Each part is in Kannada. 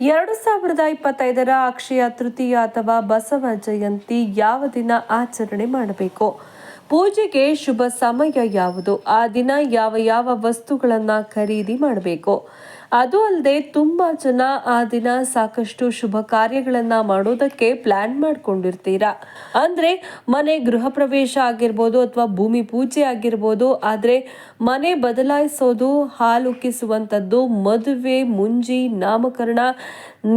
ಎರಡು ಸಾವಿರದ ಇಪ್ಪತ್ತೈದರ ಅಕ್ಷಯ ತೃತೀಯ ಅಥವಾ ಬಸವ ಜಯಂತಿ ಯಾವ ದಿನ ಆಚರಣೆ ಮಾಡಬೇಕು? ಪೂಜೆಗೆ ಶುಭ ಸಮಯ ಯಾವುದು? ಆ ದಿನ ಯಾವ ಯಾವ ವಸ್ತುಗಳನ್ನ ಖರೀದಿ ಮಾಡಬೇಕು? ಅದು ಅಲ್ಲದೆ ತುಂಬ ಜನ ಆ ದಿನ ಸಾಕಷ್ಟು ಶುಭ ಕಾರ್ಯಗಳನ್ನು ಮಾಡೋದಕ್ಕೆ ಪ್ಲಾನ್ ಮಾಡ್ಕೊಂಡಿರ್ತೀರಾ? ಅಂದ್ರೆ ಮನೆ ಗೃಹ ಪ್ರವೇಶ ಆಗಿರ್ಬೋದು ಅಥವಾ ಭೂಮಿ ಪೂಜೆ ಆಗಿರ್ಬೋದು, ಆದರೆ ಮನೆ ಬದಲಾಯಿಸೋದು ಹಾಲುಕ್ಕಿಸುವಂಥದ್ದು ಮದುವೆ, ಮುಂಜಿ, ನಾಮಕರಣ,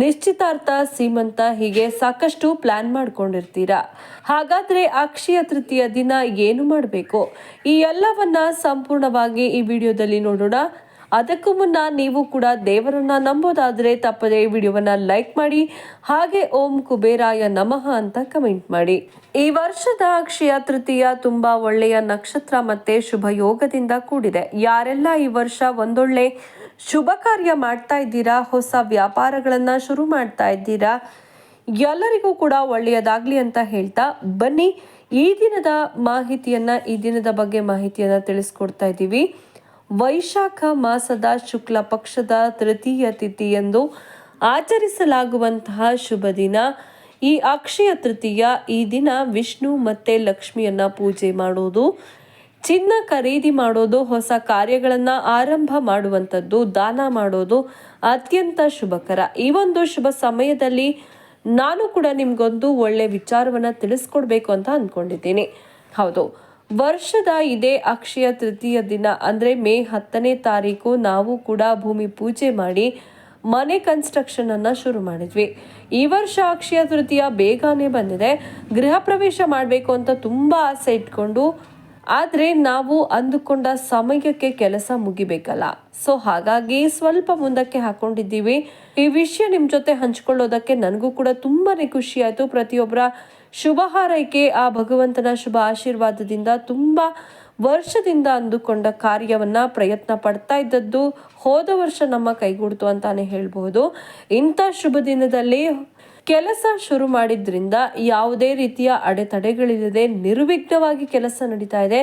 ನಿಶ್ಚಿತಾರ್ಥ, ಸೀಮಂತ ಹೀಗೆ ಸಾಕಷ್ಟು ಪ್ಲಾನ್ ಮಾಡ್ಕೊಂಡಿರ್ತೀರಾ? ಹಾಗಾದ್ರೆ ಅಕ್ಷಯ ತೃತೀಯ ದಿನ ಏನು ಮಾಡಬೇಕು? ಈ ಎಲ್ಲವನ್ನ ಸಂಪೂರ್ಣವಾಗಿ ಈ ವಿಡಿಯೋದಲ್ಲಿ ನೋಡೋಣ. ಅದಕ್ಕೂ ಮುನ್ನ ನೀವು ಕೂಡ ದೇವರನ್ನ ನಂಬೋದಾದ್ರೆ ತಪ್ಪದೆ ವಿಡಿಯೋವನ್ನು ಲೈಕ್ ಮಾಡಿ, ಹಾಗೆ ಓಂ ಕುಬೇರಾಯ ನಮಃ ಅಂತ ಕಮೆಂಟ್ ಮಾಡಿ. ಈ ವರ್ಷದ ಅಕ್ಷಯ ತೃತೀಯ ತುಂಬಾ ಒಳ್ಳೆಯ ನಕ್ಷತ್ರ ಮತ್ತೆ ಶುಭ ಯೋಗದಿಂದ ಕೂಡಿದೆ. ಯಾರೆಲ್ಲ ಈ ವರ್ಷ ಒಂದೊಳ್ಳೆ ಶುಭ ಕಾರ್ಯ ಮಾಡ್ತಾ ಇದ್ದೀರಾ, ಹೊಸ ವ್ಯಾಪಾರಗಳನ್ನ ಶುರು ಮಾಡ್ತಾ ಇದ್ದೀರಾ, ಎಲ್ಲರಿಗೂ ಕೂಡ ಒಳ್ಳೆಯದಾಗ್ಲಿ ಅಂತ ಹೇಳ್ತಾ ಬನ್ನಿ. ಈ ದಿನದ ಮಾಹಿತಿಯನ್ನ, ಈ ದಿನದ ಬಗ್ಗೆ ಮಾಹಿತಿಯನ್ನ ತಿಳಿಸ್ಕೊಡ್ತಾ ಇದ್ದೀವಿ. ವೈಶಾಖ ಮಾಸದ ಶುಕ್ಲ ಪಕ್ಷದ ತೃತೀಯ ತಿಥಿಯಂದು ಆಚರಿಸಲಾಗುವಂತಹ ಶುಭ ದಿನ. ಈ ಅಕ್ಷಯ ತೃತೀಯ ಈ ದಿನ ವಿಷ್ಣು ಮತ್ತೆ ಲಕ್ಷ್ಮಿಯನ್ನ ಪೂಜೆ ಮಾಡೋದು. ಚಿನ್ನ ಖರೀದಿ ಮಾಡೋದು, ಹೊಸ ಕಾರ್ಯಗಳನ್ನು ಆರಂಭ ಮಾಡುವಂಥದ್ದು, ದಾನ ಮಾಡೋದು ಅತ್ಯಂತ ಶುಭಕರ. ಈ ಒಂದು ಶುಭ ಸಮಯದಲ್ಲಿ ನಾನು ಕೂಡ ನಿಮ್ಗೊಂದು ಒಳ್ಳೆ ವಿಚಾರವನ್ನ ತಿಳಿಸ್ಕೊಡ್ಬೇಕು ಅಂತ ಅಂದ್ಕೊಂಡಿದ್ದೀನಿ ಹೌದು. ವರ್ಷದ ಇದೇ ಅಕ್ಷಯ ತೃತೀಯ ದಿನ, ಅಂದ್ರೆ ಮೇ ಹತ್ತನೇ ತಾರೀಕು, ನಾವು ಕೂಡ ಭೂಮಿ ಪೂಜೆ ಮಾಡಿ ಮನೆ ಕನ್ಸ್ಟ್ರಕ್ಷನ್ ಅನ್ನ ಶುರು ಮಾಡಿದ್ವಿ. ಈ ವರ್ಷ ಅಕ್ಷಯ ತೃತೀಯ ಬೇಗನೆ ಬಂದಿದೆ. ಗೃಹ ಪ್ರವೇಶ ಮಾಡಬೇಕು ಅಂತ ತುಂಬಾ ಆಸೆ ಇಟ್ಕೊಂಡು, ಆದ್ರೆ ನಾವು ಅಂದುಕೊಂಡ ಸಮಯಕ್ಕೆ ಕೆಲಸ ಮುಗಿಬೇಕಲ್ಲ. ಸೊ ಹಾಗಾಗಿ ಸ್ವಲ್ಪ ಮುಂದಕ್ಕೆ ಹಾಕೊಂಡಿದ್ದೀವಿ. ಈ ವಿಷಯ ನಿಮ್ಮ ಜೊತೆ ಹಂಚ್ಕೊಳ್ಳೋದಕ್ಕೆ ನನಗೂ ಕೂಡ ತುಂಬಾ ಖುಷಿ ಆಯ್ತು. ಪ್ರತಿಯೊಬ್ಬರ ಶುಭ ಹಾರೈಕೆ ಆ ಭಗವಂತನ ಶುಭ ಆಶೀರ್ವಾದದಿಂದ ತುಂಬ ವರ್ಷದಿಂದ ಅಂದುಕೊಂಡ ಕಾರ್ಯವನ್ನ ಪ್ರಯತ್ನ ಪಡ್ತಾ ಇದ್ದದ್ದು ಹೋದ ವರ್ಷ ನಮ್ಮ ಕೈಗೂಡ್ತು ಅಂತಾನೆ ಹೇಳ್ಬೋದು ಇಂಥ ಶುಭ ದಿನದಲ್ಲಿ ಕೆಲಸ ಶುರು ಮಾಡಿದ್ರಿಂದ ಯಾವುದೇ ರೀತಿಯ ಅಡೆತಡೆಗಳಿಲ್ಲದೆ ನಿರ್ವಿಘ್ನವಾಗಿ ಕೆಲಸ ನಡೀತಾ ಇದೆ.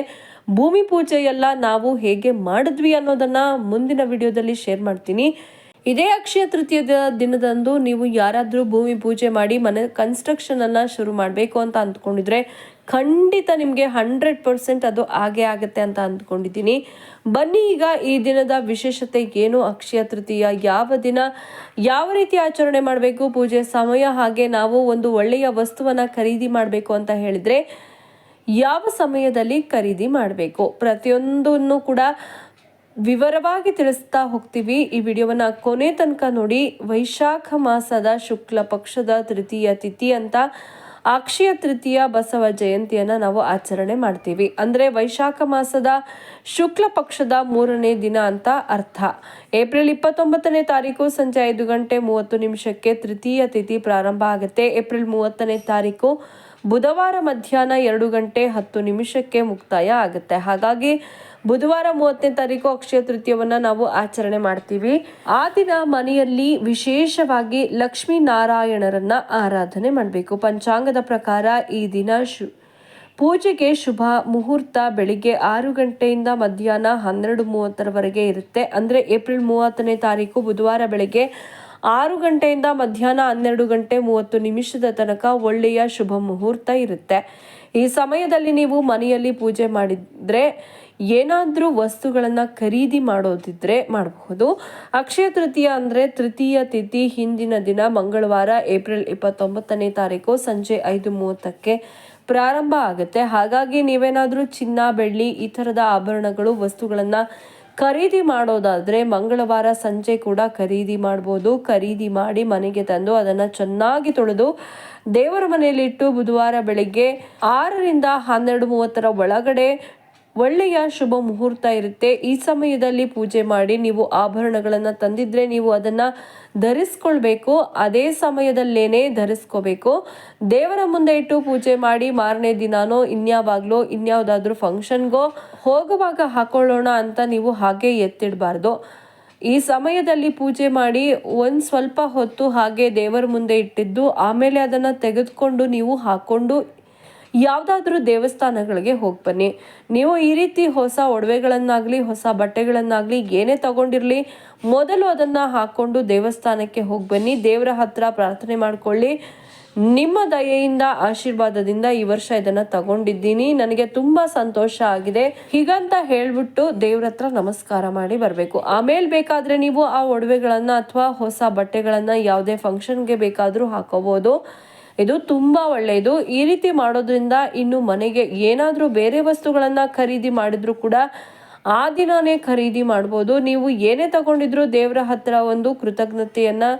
ಭೂಮಿ ಪೂಜೆಯೆಲ್ಲ ನಾವು ಹೇಗೆ ಮಾಡಿದ್ವಿ ಅನ್ನೋದನ್ನ ಮುಂದಿನ ವಿಡಿಯೋದಲ್ಲಿ ಶೇರ್ ಮಾಡ್ತೀನಿ. ಇದೇ ಅಕ್ಷಯ ತೃತೀಯದ ದಿನದಂದು ನೀವು ಯಾರಾದರೂ ಭೂಮಿ ಪೂಜೆ ಮಾಡಿ ಮನೆ ಕನ್ಸ್ಟ್ರಕ್ಷನ್ ಅನ್ನ ಶುರು ಮಾಡಬೇಕು ಅಂತ ಅಂದ್ಕೊಂಡಿದ್ರೆ ಖಂಡಿತ ನಿಮಗೆ ಹಂಡ್ರೆಡ್ ಪರ್ಸೆಂಟ್ ಅದು ಆಗೇ ಆಗುತ್ತೆ ಅಂತ ಅಂದ್ಕೊಂಡಿದ್ದೀನಿ. ಬನ್ನಿ ಈಗ ಈ ದಿನದ ವಿಶೇಷತೆ ಏನು? ಅಕ್ಷಯ ತೃತೀಯ ಯಾವ ದಿನ? ಯಾವ ರೀತಿ ಆಚರಣೆ ಮಾಡಬೇಕು? ಪೂಜೆ ಸಮಯ ಹಾಗೆ ನಾವು ಒಂದು ಒಳ್ಳೆಯ ವಸ್ತುವನ್ನು ಖರೀದಿ ಮಾಡಬೇಕು ಅಂತ ಹೇಳಿದರೆ ಯಾವ ಸಮಯದಲ್ಲಿ ಖರೀದಿ ಮಾಡಬೇಕು? ಪ್ರತಿಯೊಂದನ್ನು ಕೂಡ ವಿವರವಾಗಿ ತಿಳಿಸ್ತಾ ಹೋಗ್ತೀವಿ. ಈ ವಿಡಿಯೋವನ್ನು ಕೊನೆ ತನಕ ನೋಡಿ. ವೈಶಾಖ ಮಾಸದ ಶುಕ್ಲ ಪಕ್ಷದ ತೃತೀಯ ತಿಥಿ ಅಂತ ಅಕ್ಷಯ ತೃತೀಯ ಬಸವ ಜಯಂತಿಯನ್ನು ನಾವು ಆಚರಣೆ ಮಾಡ್ತೀವಿ. ಅಂದರೆ ವೈಶಾಖ ಮಾಸದ ಶುಕ್ಲ ಪಕ್ಷದ ಮೂರನೇ ದಿನ ಅಂತ ಅರ್ಥ. ಏಪ್ರಿಲ್ ಇಪ್ಪತ್ತೊಂಬತ್ತನೇ ತಾರೀಕು ಸಂಜೆ ಐದು ಗಂಟೆ ಮೂವತ್ತು ನಿಮಿಷಕ್ಕೆ ತೃತೀಯ ತಿಥಿ ಪ್ರಾರಂಭ ಆಗುತ್ತೆ. ಏಪ್ರಿಲ್ ಮೂವತ್ತನೇ ತಾರೀಕು ಬುಧವಾರ ಮಧ್ಯಾಹ್ನ ಎರಡು ಗಂಟೆ ಹತ್ತು ನಿಮಿಷಕ್ಕೆ ಮುಕ್ತಾಯ ಆಗುತ್ತೆ. ಹಾಗಾಗಿ ಬುಧವಾರ ಮೂವತ್ತನೇ ತಾರೀಕು ಅಕ್ಷಯ ತೃತೀಯವನ್ನ ನಾವು ಆಚರಣೆ ಮಾಡ್ತೀವಿ. ಆ ದಿನ ಮನೆಯಲ್ಲಿ ವಿಶೇಷವಾಗಿ ಲಕ್ಷ್ಮೀ ನಾರಾಯಣರನ್ನ ಆರಾಧನೆ ಮಾಡಬೇಕು. ಪಂಚಾಂಗದ ಪ್ರಕಾರ ಈ ದಿನ ಶು, ಪೂಜೆಗೆ ಶುಭ ಮುಹೂರ್ತ ಬೆಳಿಗ್ಗೆ ಆರು ಗಂಟೆಯಿಂದ ಮಧ್ಯಾಹ್ನ ಹನ್ನೆರಡು ಮೂವತ್ತರವರೆಗೆ ಇರುತ್ತೆ. ಅಂದರೆ ಏಪ್ರಿಲ್ ಮೂವತ್ತನೇ ತಾರೀಕು ಬುಧವಾರ ಬೆಳಗ್ಗೆ ಆರು ಗಂಟೆಯಿಂದ ಮಧ್ಯಾಹ್ನ ಹನ್ನೆರಡು ಗಂಟೆ ಮೂವತ್ತು ನಿಮಿಷದ ತನಕ ಒಳ್ಳೆಯ ಶುಭ ಮುಹೂರ್ತ ಇರುತ್ತೆ. ಈ ಸಮಯದಲ್ಲಿ ನೀವು ಮನೆಯಲ್ಲಿ ಪೂಜೆ ಮಾಡಿದ್ರೆ ಏನಾದರೂ ವಸ್ತುಗಳನ್ನು ಖರೀದಿ ಮಾಡೋದಿದ್ರೆ ಮಾಡಬಹುದು. ಅಕ್ಷಯ ತೃತೀಯ ಅಂದರೆ ತೃತೀಯ ತಿಥಿ ಹಿಂದಿನ ದಿನ ಮಂಗಳವಾರ ಏಪ್ರಿಲ್ ಇಪ್ಪತ್ತೊಂಬತ್ತನೇ ತಾರೀಕು ಸಂಜೆ ಐದು ಮೂವತ್ತಕ್ಕೆ ಪ್ರಾರಂಭ ಆಗುತ್ತೆ. ಹಾಗಾಗಿ ನೀವೇನಾದರೂ ಚಿನ್ನ, ಬೆಳ್ಳಿ ಈ ಥರದ ಆಭರಣಗಳು, ವಸ್ತುಗಳನ್ನು ಖರೀದಿ ಮಾಡೋದಾದ್ರೆ ಮಂಗಳವಾರ ಸಂಜೆ ಕೂಡ ಖರೀದಿ ಮಾಡ್ಬೋದು. ಖರೀದಿ ಮಾಡಿ ಮನೆಗೆ ತಂದು ಅದನ್ನು ಚೆನ್ನಾಗಿ ತೊಳೆದು ದೇವರ ಮನೆಯಲ್ಲಿಟ್ಟು ಬುಧವಾರ ಬೆಳಗ್ಗೆ ಆರರಿಂದ ಹನ್ನೆರಡು ಮೂವತ್ತರ ಒಳಗಡೆ ಒಳ್ಳೆಯ ಶುಭ ಮುಹೂರ್ತ ಇರುತ್ತೆ. ಈ ಸಮಯದಲ್ಲಿ ಪೂಜೆ ಮಾಡಿ ನೀವು ಆಭರಣಗಳನ್ನು ತಂದಿದ್ರೆ ನೀವು ಅದನ್ನ ಧರಿಸ್ಕೊಳ್ಬೇಕು. ಅದೇ ಸಮಯದಲ್ಲೇನೆ ಧರಿಸ್ಕೋಬೇಕು. ದೇವರ ಮುಂದೆ ಇಟ್ಟು ಪೂಜೆ ಮಾಡಿ ಮಾರನೇ ದಿನಾನೋ, ಇನ್ಯಾವಾಗಲೋ, ಇನ್ಯಾವುದಾದ್ರೂ ಫಂಕ್ಷನ್ಗೋ ಹೋಗುವಾಗ ಹಾಕೊಳ್ಳೋಣ ಅಂತ ನೀವು ಹಾಗೆ ಎತ್ತಿಡಬಾರ್ದು. ಈ ಸಮಯದಲ್ಲಿ ಪೂಜೆ ಮಾಡಿ ಒಂದು ಸ್ವಲ್ಪ ಹೊತ್ತು ಹಾಗೆ ದೇವರ ಮುಂದೆ ಇಟ್ಟಿದ್ದು, ಆಮೇಲೆ ಅದನ್ನು ತೆಗೆದುಕೊಂಡು ನೀವು ಹಾಕೊಂಡು ಯಾವುದಾದ್ರೂ ದೇವಸ್ಥಾನಗಳಿಗೆ ಹೋಗಿ ಬನ್ನಿ. ನೀವು ಈ ರೀತಿ ಹೊಸ ಒಡವೆಗಳನ್ನಾಗಲಿ, ಹೊಸ ಬಟ್ಟೆಗಳನ್ನಾಗಲಿ ಏನೇ ತಗೊಂಡಿರಲಿ, ಮೊದಲು ಅದನ್ನು ಹಾಕ್ಕೊಂಡು ದೇವಸ್ಥಾನಕ್ಕೆ ಹೋಗಿ ಬನ್ನಿ. ದೇವರ ಹತ್ರ ಪ್ರಾರ್ಥನೆ ಮಾಡ್ಕೊಳ್ಳಿ. ನಿಮ್ಮ ದಯೆಯಿಂದ, ಆಶೀರ್ವಾದದಿಂದ ಈ ವರ್ಷ ಇದನ್ನ ತಗೊಂಡಿದ್ದೀನಿ. ನನಗೆ ತುಂಬಾ ಸಂತೋಷ ಆಗಿದೆ. ಹೀಗಂತ ಹೇಳ್ಬಿಟ್ಟು ದೇವ್ರ ಹತ್ರ ನಮಸ್ಕಾರ ಮಾಡಿ ಬರಬೇಕು. ಆಮೇಲೆ ಬೇಕಾದ್ರೆ ನೀವು ಆ ಒಡವೆಗಳನ್ನ ಅಥವಾ ಹೊಸ ಬಟ್ಟೆಗಳನ್ನ ಯಾವುದೇ ಫಂಕ್ಷನ್ಗೆ ಬೇಕಾದರೂ ಹಾಕೋಬಹುದು ಇದು ತುಂಬಾ ಒಳ್ಳೆಯದು. ಈ ರೀತಿ ಮಾಡೋದ್ರಿಂದ ಇನ್ನು ಮನೆಗೆ ಏನಾದರೂ ಬೇರೆ ವಸ್ತುಗಳನ್ನು ಖರೀದಿ ಮಾಡಿದರೂ ಕೂಡ ಆ ದಿನನೇ ಖರೀದಿ ಮಾಡ್ಬೋದು. ನೀವು ಏನೇ ತಗೊಂಡಿದ್ರು ದೇವರ ಹತ್ರ ಒಂದು ಕೃತಜ್ಞತೆಯನ್ನು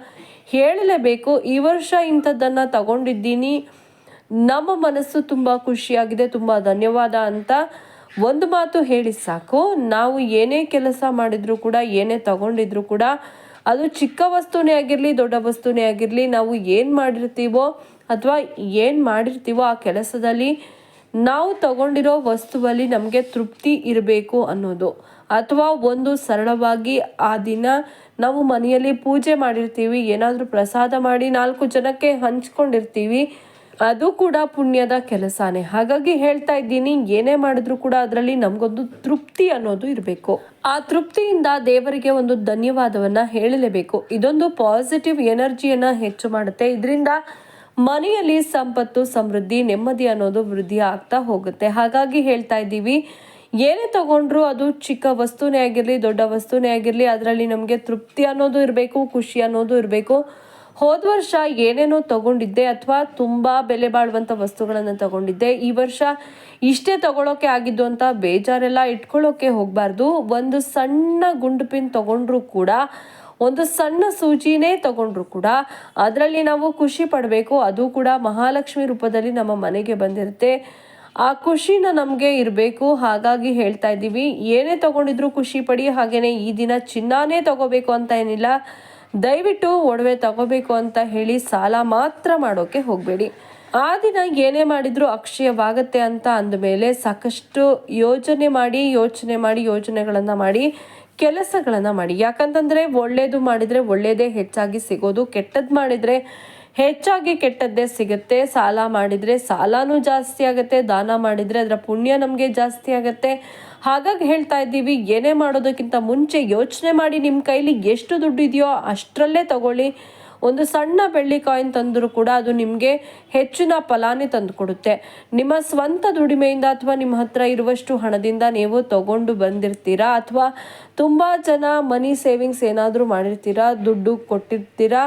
ಹೇಳಲೇಬೇಕು. ಈ ವರ್ಷ ಇಂಥದ್ದನ್ನು ತಗೊಂಡಿದ್ದೀನಿ. ನಮ್ಮ ಮನಸ್ಸು ತುಂಬ ಖುಷಿಯಾಗಿದೆ, ತುಂಬ ಧನ್ಯವಾದ ಅಂತ ಒಂದು ಮಾತು ಹೇಳಿ ಸಾಕು. ನಾವು ಏನೇ ಕೆಲಸ ಮಾಡಿದರೂ ಕೂಡ, ಏನೇ ತಗೊಂಡಿದ್ರು ಕೂಡ ಅದು ಚಿಕ್ಕ ವಸ್ತುನೇ ಆಗಿರಲಿ, ದೊಡ್ಡ ವಸ್ತುನೇ ಆಗಿರಲಿ, ನಾವು ಏನು ಮಾಡಿರ್ತೀವೋ ಅಥವಾ ಏನು ಮಾಡಿರ್ತೀವೋ ಆ ಕೆಲಸದಲ್ಲಿ ನಾವು ತಗೊಂಡಿರೋ ವಸ್ತುವಲ್ಲಿ ನಮಗೆ ತೃಪ್ತಿ ಇರಬೇಕು ಅನ್ನೋದು. ಅಥವಾ ಒಂದು ಸರಳವಾಗಿ ಆ ದಿನ ನಾವು ಮನೆಯಲ್ಲಿ ಪೂಜೆ ಮಾಡಿರ್ತೀವಿ, ಏನಾದರೂ ಪ್ರಸಾದ ಮಾಡಿ ನಾಲ್ಕು ಜನಕ್ಕೆ ಹಂಚ್ಕೊಂಡಿರ್ತೀವಿ, ಅದು ಕೂಡ ಪುಣ್ಯದ ಕೆಲಸನೇ. ಹಾಗಾಗಿ ಹೇಳ್ತಾ ಇದ್ದೀನಿ, ಏನೇ ಮಾಡಿದ್ರು ಕೂಡ ಅದರಲ್ಲಿ ನಮಗೊಂದು ತೃಪ್ತಿ ಅನ್ನೋದು ಇರಬೇಕು. ಆ ತೃಪ್ತಿಯಿಂದ ದೇವರಿಗೆ ಒಂದು ಧನ್ಯವಾದವನ್ನ ಹೇಳಲೇಬೇಕು. ಇದೊಂದು ಪಾಸಿಟಿವ್ ಎನರ್ಜಿಯನ್ನ ಹೆಚ್ಚು ಮಾಡುತ್ತೆ. ಇದರಿಂದ ಮನೆಯಲ್ಲಿ ಸಂಪತ್ತು, ಸಮೃದ್ಧಿ, ನೆಮ್ಮದಿ ಅನ್ನೋದು ವೃದ್ಧಿ ಆಗ್ತಾ ಹೋಗುತ್ತೆ. ಹಾಗಾಗಿ ಹೇಳ್ತಾ ಇದ್ದೀವಿ, ಏನೇ ತಗೊಂಡ್ರು ಅದು ಚಿಕ್ಕ ವಸ್ತುನೇ ಆಗಿರಲಿ, ದೊಡ್ಡ ವಸ್ತುನೇ ಆಗಿರಲಿ, ಅದರಲ್ಲಿ ನಮಗೆ ತೃಪ್ತಿ ಅನ್ನೋದು ಇರಬೇಕು, ಖುಷಿ ಅನ್ನೋದು ಇರಬೇಕು. ಹೋದ ವರ್ಷ ಏನೇನೋ ತಗೊಂಡಿದ್ದೆ ಅಥವಾ ತುಂಬ ಬೆಲೆ ಬಾಳುವಂಥ ವಸ್ತುಗಳನ್ನು ತಗೊಂಡಿದ್ದೆ. ಈ ವರ್ಷ ಇಷ್ಟೇ ತಗೊಳ್ಳೋಕೆ ಆಗಿದ್ದು ಅಂತ ಬೇಜಾರೆಲ್ಲ ಇಟ್ಕೊಳ್ಳೋಕೆ ಹೋಗಬಾರ್ದು. ಒಂದು ಸಣ್ಣ ಗುಂಡು ಪಿನ್ ತಗೊಂಡ್ರು ಕೂಡ ಒಂದು ಸಣ್ಣ ಸೂಜಿನೇ ತಗೊಂಡ್ರು ಕೂಡ. ಅದರಲ್ಲಿ ನಾವು ಖುಷಿ ಪಡಬೇಕು. ಅದು ಕೂಡ ಮಹಾಲಕ್ಷ್ಮಿ ರೂಪದಲ್ಲಿ ನಮ್ಮ ಮನೆಗೆ ಬಂದಿರುತ್ತೆ. ಆ ಖುಷಿನ ನಮಗೆ ಇರಬೇಕು. ಹಾಗಾಗಿ ಹೇಳ್ತಾ ಇದ್ದೀವಿ. ಏನೇ ತಗೊಂಡಿದ್ರು ಖುಷಿ ಪಡಿ. ಹಾಗೇನೆ ಈ ದಿನ ಚಿನ್ನಾನೇ ತಗೋಬೇಕು ಅಂತ ಏನಿಲ್ಲ. ದಯವಿಟ್ಟು ಒಡವೆ ತಗೋಬೇಕು ಅಂತ ಹೇಳಿ ಸಾಲ ಮಾತ್ರ ಮಾಡೋಕೆ ಹೋಗಬೇಡಿ. ಆ ದಿನ ಏನೇ ಮಾಡಿದ್ರು ಅಕ್ಷಯವಾಗತ್ತೆ ಅಂತ ಅಂದಮೇಲೆ ಸಾಕಷ್ಟು ಯೋಜನೆ ಮಾಡಿ ಯೋಚನೆ ಮಾಡಿ ಯೋಜನೆಗಳನ್ನು ಮಾಡಿ ಕೆಲಸಗಳನ್ನು ಮಾಡಿ. ಯಾಕಂತಂದ್ರೆ ಒಳ್ಳೆಯದು ಮಾಡಿದ್ರೆ ಒಳ್ಳೆಯದೇ ಹೆಚ್ಚಾಗಿ ಸಿಗೋದು ಕೆಟ್ಟದ್ದು ಮಾಡಿದ್ರೆ ಹೆಚ್ಚಾಗಿ ಕೆಟ್ಟದ್ದೇ ಸಿಗುತ್ತೆ. ಸಾಲ ಮಾಡಿದ್ರೆ ಸಾಲನೂ ಜಾಸ್ತಿ ಆಗುತ್ತೆ, ದಾನ ಮಾಡಿದ್ರೆ ಅದರ ಪುಣ್ಯ ನಮಗೆ ಜಾಸ್ತಿ ಆಗುತ್ತೆ. ಹಾಗಾಗಿ ಹೇಳ್ತಾ ಇದ್ದೀವಿ, ಏನೇ ಮಾಡೋದಕ್ಕಿಂತ ಮುಂಚೆ ಯೋಚನೆ ಮಾಡಿ ನಿಮ್ಮ ಕೈಲಿ ಎಷ್ಟು ದುಡ್ಡು ಇದೆಯೋ ಅಷ್ಟರಲ್ಲೇ ತಗೊಳ್ಳಿ. ಒಂದು ಸಣ್ಣ ಬೆಳ್ಳಿ ಕಾಯಿನ್ ತಂದರೂ ಕೂಡ ಅದು ನಿಮಗೆ ಹೆಚ್ಚಿನ ಫಲಾನೇ ತಂದು ಕೊಡುತ್ತೆ ನಿಮ್ಮ ಸ್ವಂತ ದುಡಿಮೆಯಿಂದ ಅಥವಾ ನಿಮ್ಮ ಹತ್ರ ಇರುವಷ್ಟು ಹಣದಿಂದ ನೀವು ತಗೊಂಡು ಬಂದಿರ್ತೀರಾ? ಅಥವಾ ತುಂಬ ಜನ ಮನಿ ಸೇವಿಂಗ್ಸ್ ಏನಾದರೂ ಮಾಡಿರ್ತೀರಾ? ದುಡ್ಡು ಕೊಟ್ಟಿರ್ತೀರಾ?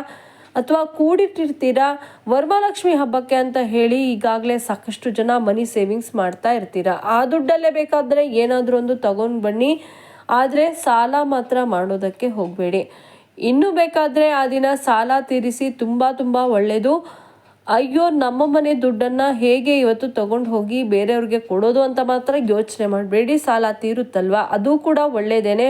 ಅಥವಾ ಕೂಡಿಟ್ಟಿರ್ತೀರಾ? ವರಮಹಾಲಕ್ಷ್ಮಿ ಹಬ್ಬಕ್ಕೆ ಅಂತ ಹೇಳಿ ಈಗಾಗಲೇ ಸಾಕಷ್ಟು ಜನ ಮನಿ ಸೇವಿಂಗ್ಸ್ ಮಾಡ್ತಾ ಇರ್ತೀರಾ? ಆ ದುಡ್ಡಲ್ಲೇ ಬೇಕಾದರೆ ಏನಾದರೂ ಒಂದು ತಗೊಂಡು ಬನ್ನಿ. ಆದರೆ ಸಾಲ ಮಾತ್ರ ಮಾಡೋದಕ್ಕೆ ಹೋಗಬೇಡಿ. ಇನ್ನು ಬೇಕಾದರೆ ಆ ದಿನ ಸಾಲ ತೀರಿಸಿ ತುಂಬ ತುಂಬ ಒಳ್ಳೆಯದು ಅಯ್ಯೋ, ನಮ್ಮ ಮನೆ ದುಡ್ಡನ್ನು ಹೇಗೆ ಇವತ್ತು ತಗೊಂಡು ಹೋಗಿ ಬೇರೆಯವ್ರಿಗೆ ಕೊಡೋದು ಅಂತ ಮಾತ್ರ ಯೋಚನೆ ಮಾಡಬೇಡಿ. ಸಾಲ ತೀರುತ್ತಲ್ವಾ? ಅದು ಕೂಡ ಒಳ್ಳೆಯದೇನೆ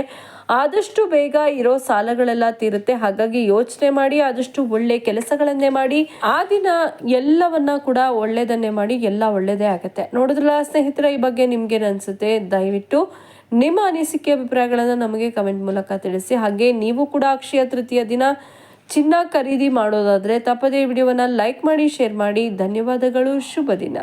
ಆದಷ್ಟು ಬೇಗ ಇರೋ ಸಾಲಗಳೆಲ್ಲ ತೀರುತ್ತೆ. ಹಾಗಾಗಿ ಯೋಚನೆ ಮಾಡಿ, ಆದಷ್ಟು ಒಳ್ಳೆ ಕೆಲಸಗಳನ್ನೇ ಮಾಡಿ. ಆ ದಿನ ಎಲ್ಲವನ್ನ ಕೂಡ ಒಳ್ಳೆಯದನ್ನೇ ಮಾಡಿ, ಎಲ್ಲ ಒಳ್ಳೆಯದೇ ಆಗುತ್ತೆ. ನೋಡಿದ್ರಲ್ಲ ಸ್ನೇಹಿತರ, ಈ ಬಗ್ಗೆ ನಿಮ್ಗೇನು ಅನಿಸುತ್ತೆ? ದಯವಿಟ್ಟು ನಿಮ್ಮ ಅನಿಸಿಕೆ, ಅಭಿಪ್ರಾಯಗಳನ್ನು ನಮಗೆ ಕಮೆಂಟ್ ಮೂಲಕ ತಿಳಿಸಿ. ಹಾಗೆ ನೀವು ಕೂಡ ಅಕ್ಷಯ ತೃತೀಯ ದಿನ ಚಿನ್ನ ಖರೀದಿ ಮಾಡೋದಾದರೆ ತಪ್ಪದೇ ವಿಡಿಯೋವನ್ನು ಲೈಕ್ ಮಾಡಿ ಶೇರ್ ಮಾಡಿ. ಧನ್ಯವಾದಗಳು. ಶುಭ ದಿನ.